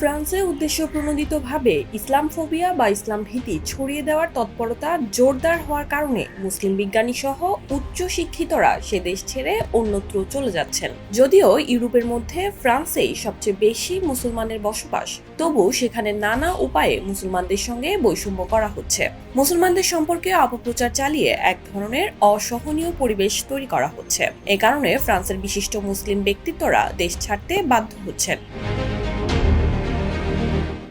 ফ্রান্সে উদ্দেশ্য প্রণোদিতভাবে ইসলাম ফোবিয়া বা ইসলাম ভীতি ছড়িয়ে দেওয়ার তৎপরতা জোরদার হওয়ার কারণে মুসলিম বিজ্ঞানী সহ উচ্চ শিক্ষিতরা সে দেশ ছেড়ে অন্যত্র চলে যাচ্ছেন। যদিও ইউরোপের মধ্যে ফ্রান্সেই সবচেয়ে বেশি মুসলমানের বসবাস, তবু সেখানে নানা উপায়ে মুসলমানদের সঙ্গে বৈষম্য করা হচ্ছে। মুসলমানদের সম্পর্কে অপপ্রচার চালিয়ে এক ধরনের অসহনীয় পরিবেশ তৈরি করা হচ্ছে। এ কারণে ফ্রান্সের বিশিষ্ট মুসলিম ব্যক্তিত্বরা দেশ ছাড়তে বাধ্য হচ্ছেন।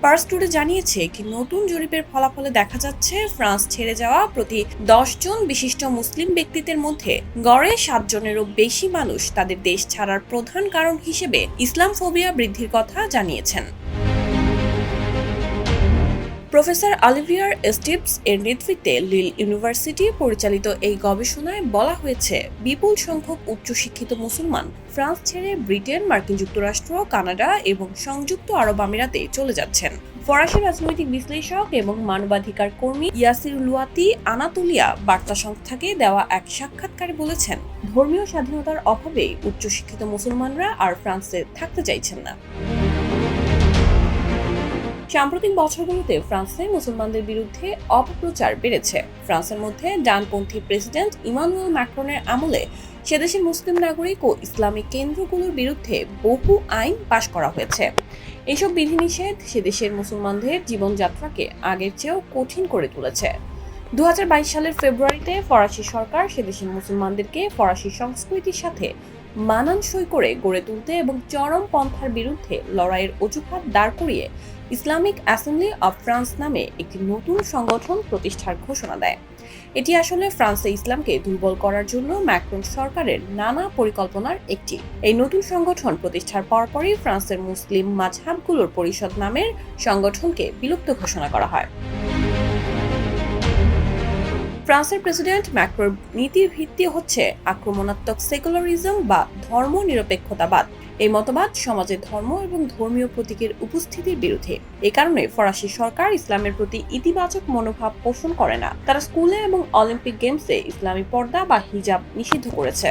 পার্স টুডে জানিয়েছে কি, নতুন জরিপের ফলাফলে দেখা যাচ্ছে ফ্রান্স ছেড়ে যাওয়া প্রতি জন বিশিষ্ট মুসলিম ব্যক্তিদের মধ্যে গড়ে সাতজনেরও বেশি মানুষ তাদের দেশ ছাড়ার প্রধান কারণ হিসেবে ইসলাম ফোবিয়া বৃদ্ধির কথা জানিয়েছেন। প্রফেসর অলিভিয়ার স্টিপস এর নেতৃত্বে লিল ইউনিভার্সিটি পরিচালিত এই গবেষণায় বলা হয়েছে, বিপুল সংখ্যক উচ্চশিক্ষিত মুসলমান ফ্রান্স ছেড়ে ব্রিটেন, মার্কিন যুক্তরাষ্ট্র, কানাডা এবং সংযুক্ত আরব আমিরাতে চলে যাচ্ছেন। ফরাসি রাজনৈতিক বিশ্লেষক এবং মানবাধিকার কর্মী ইয়াসির লুয়াতি আনাতুলিয়া বার্তা সংস্থাকে দেওয়া এক সাক্ষাৎকারে বলেছেন, ধর্মীয় স্বাধীনতার অভাবে উচ্চশিক্ষিত মুসলমানরা আর ফ্রান্সে থাকতে চাইছেন না। সাম্প্রতিক বছরগুলোতে ফ্রান্সে মুসলমানদের বিরুদ্ধে অপপ্রচার বেড়েছে। ফ্রান্সের মধ্যে ডানপন্থী প্রেসিডেন্ট ইমানুয়েল ম্যাক্রনের আমলে সেদেশের মুসলিম নাগরিক ও ইসলামিক কেন্দ্রগুলোর বিরুদ্ধে বহু আইন পাশ করা হয়েছে। এসব বিধিনিষেধ সেদেশের মুসলমানদের জীবনযাত্রাকে আগের চেয়েও কঠিন করে তুলেছে। দু হাজার বাইশ সালের ফেব্রুয়ারিতে ফরাসি সরকার সেদেশের মুসলমানদেরকে ফরাসি সংস্কৃতির সাথে মানানসই করে গড়ে তুলতে এবং চরম পন্থার বিরুদ্ধে লড়াইয়ের অজুহাত দাঁড় করিয়ে ইসলামিক অ্যাসেম্বলি অব ফ্রান্স নামে একটি নতুন সংগঠন প্রতিষ্ঠার ঘোষণা দেয়। এটি আসলে ফ্রান্সে ইসলামকে দুর্বল করার জন্য ম্যাক্রন সরকারের নানা পরিকল্পনার একটি। এই নতুন সংগঠন প্রতিষ্ঠার পরপরই ফ্রান্সের মুসলিম মাঝহাবগুলোর পরিষদ নামের সংগঠনকে বিলুপ্ত ঘোষণা করা হয়। ফ্রান্সের প্রেসিডেন্ট ম্যাক্রোর নীতির ভিত্তি হচ্ছে আক্রমণাত্মক সেকুলারিজম বা ধর্ম নিরপেক্ষতাবাদ এই মতবাদ সমাজে ধর্ম এবং ধর্মীয় প্রতীকের উপস্থিতির বিরুদ্ধে। এ কারণে ফরাসি সরকার ইসলামের প্রতি ইতিবাচক মনোভাব পোষণ করে না। তারা স্কুলে এবং অলিম্পিক গেমসে ইসলামী পর্দা বা হিজাব নিষিদ্ধ করেছে।